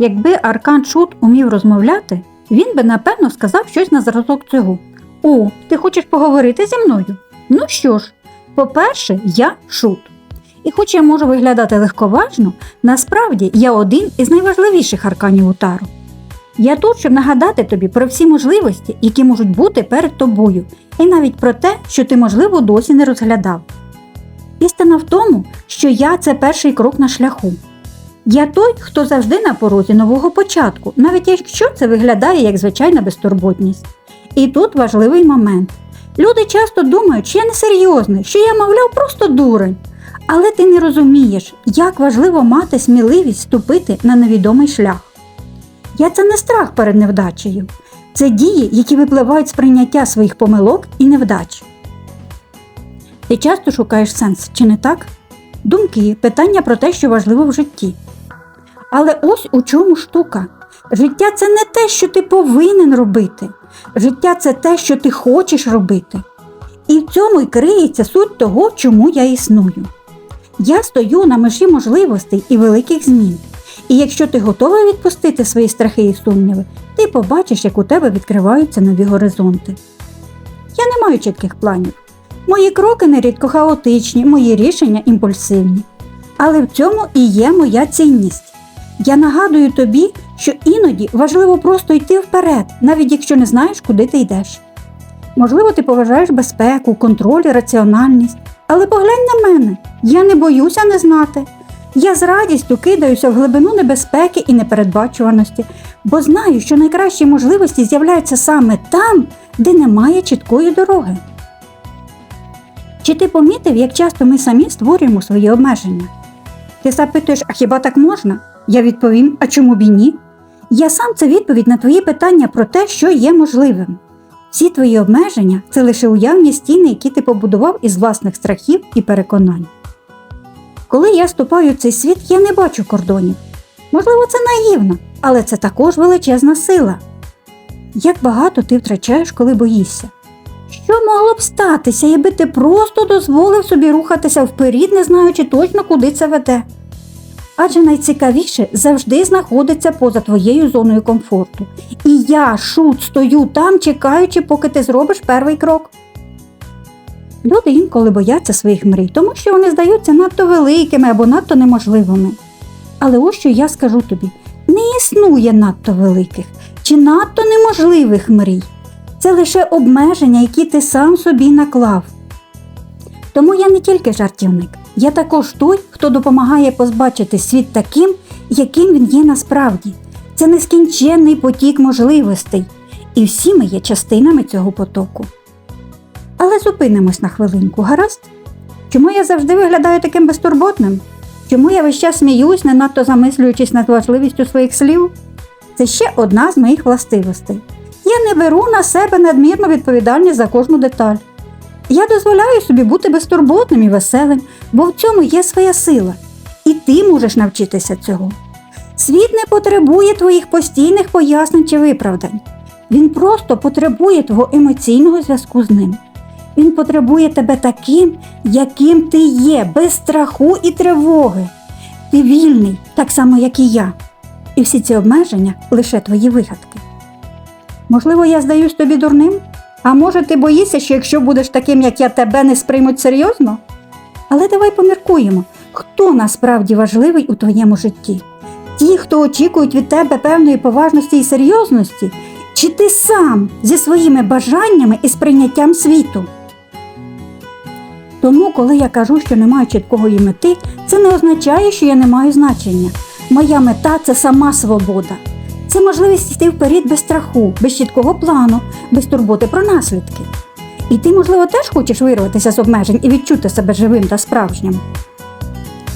Якби Аркан Шут умів розмовляти, він би напевно сказав щось на зразок цього. О, ти хочеш поговорити зі мною? Ну що ж, по-перше, я шут. І хоч я можу виглядати легковажно, насправді я один із найважливіших арканів Утару. Я тут, щоб нагадати тобі про всі можливості, які можуть бути перед тобою, і навіть про те, що ти, можливо, досі не розглядав. Істина в тому, що я це перший крок на шляху. Я той, хто завжди на порозі нового початку, навіть якщо це виглядає як звичайна безтурботність. І тут важливий момент. Люди часто думають, що я несерйозний, що я, мовляв, просто дурень. Але ти не розумієш, як важливо мати сміливість ступити на невідомий шлях. Я це не страх перед невдачею, це дії, які випливають з прийняття своїх помилок і невдач. Ти часто шукаєш сенс, чи не так? Думки, питання про те, що важливо в житті. Але ось у чому штука. Життя це не те, що ти повинен робити. Життя це те, що ти хочеш робити. І в цьому й криється суть того, чому я існую. Я стою на межі можливостей і великих змін. І якщо ти готовий відпустити свої страхи і сумніви, ти побачиш, як у тебе відкриваються нові горизонти. Я не маю чітких планів. Мої кроки нерідко хаотичні, мої рішення імпульсивні. Але в цьому і є моя цінність. Я нагадую тобі, що іноді важливо просто йти вперед, навіть якщо не знаєш, куди ти йдеш. Можливо, ти поважаєш безпеку, контроль раціональність, але поглянь на мене, я не боюся не знати. Я з радістю кидаюся в глибину небезпеки і непередбачуваності, бо знаю, що найкращі можливості з'являються саме там, де немає чіткої дороги. Чи ти помітив, як часто ми самі створюємо свої обмеження? Ти запитуєш, а хіба так можна? Я відповім, а чому б і ні? Я сам це відповідь на твої питання про те, що є можливим. Всі твої обмеження це лише уявні стіни, які ти побудував із власних страхів і переконань. Коли я ступаю в цей світ, я не бачу кордонів. Можливо, це наївно, але це також величезна сила. Як багато ти втрачаєш, коли боїшся? Що могло б статися, якби ти просто дозволив собі рухатися вперед, не знаючи точно, куди це веде? Адже найцікавіше завжди знаходиться поза твоєю зоною комфорту. І я, шут, стою там, чекаючи, поки ти зробиш перший крок. Люди інколи бояться своїх мрій, тому що вони здаються надто великими або надто неможливими. Але ось що я скажу тобі: не існує надто великих чи надто неможливих мрій. Це лише обмеження, які ти сам собі наклав. Тому я не тільки жартівник, я також той, хто допомагає позбачити світ таким, яким він є насправді. Це нескінченний потік можливостей, і всі ми є частинами цього потоку. Але зупинимось на хвилинку, гаразд? Чому я завжди виглядаю таким безтурботним? Чому я весь час сміюсь, не надто замислюючись над важливістю своїх слів? Це ще одна з моїх властивостей. Я не беру на себе надмірну відповідальність за кожну деталь. Я дозволяю собі бути безтурботним і веселим, бо в цьому є своя сила. І ти можеш навчитися цього. Світ не потребує твоїх постійних пояснень чи виправдань. Він просто потребує твого емоційного зв'язку з ним. Він потребує тебе таким, яким ти є, без страху і тривоги. Ти вільний, так само, як і я. І всі ці обмеження лише твої вигадки. Можливо, я здаюсь тобі дурним? А може, ти боїшся, що якщо будеш таким, як я, тебе не сприймуть серйозно? Але давай поміркуємо, хто насправді важливий у твоєму житті? Ті, хто очікують від тебе певної поважності і серйозності, чи ти сам зі своїми бажаннями і сприйняттям світу? Тому, коли я кажу, що не маю чіткої мети, це не означає, що я не маю значення. Моя мета це сама свобода. Це можливість йти вперед без страху, без чіткого плану, без турботи про наслідки. І ти, можливо, теж хочеш вирватися з обмежень і відчути себе живим та справжнім.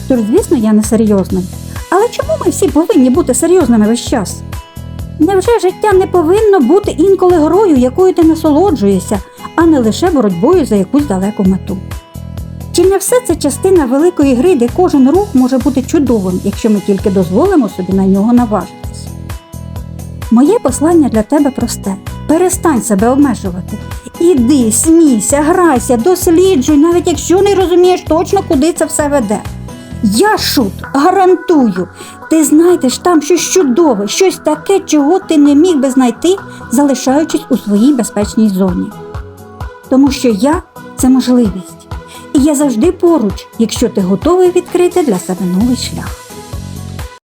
Тож, звісно, я не серйозним. Але чому ми всі повинні бути серйозними весь час? Невже життя не повинно бути інколи грою, якою ти насолоджуєшся, а не лише боротьбою за якусь далеку мету? Чи не все це частина великої гри, де кожен рух може бути чудовим, якщо ми тільки дозволимо собі на нього наважитись? Моє послання для тебе просте: перестань себе обмежувати. Іди, смійся, грайся, досліджуй, навіть якщо не розумієш точно, куди це все веде. Я шут, гарантую. Ти знайдеш там щось чудове, щось таке, чого ти не міг би знайти, залишаючись у своїй безпечній зоні. Тому що я це можливість. І я завжди поруч, якщо ти готовий відкрити для себе новий шлях.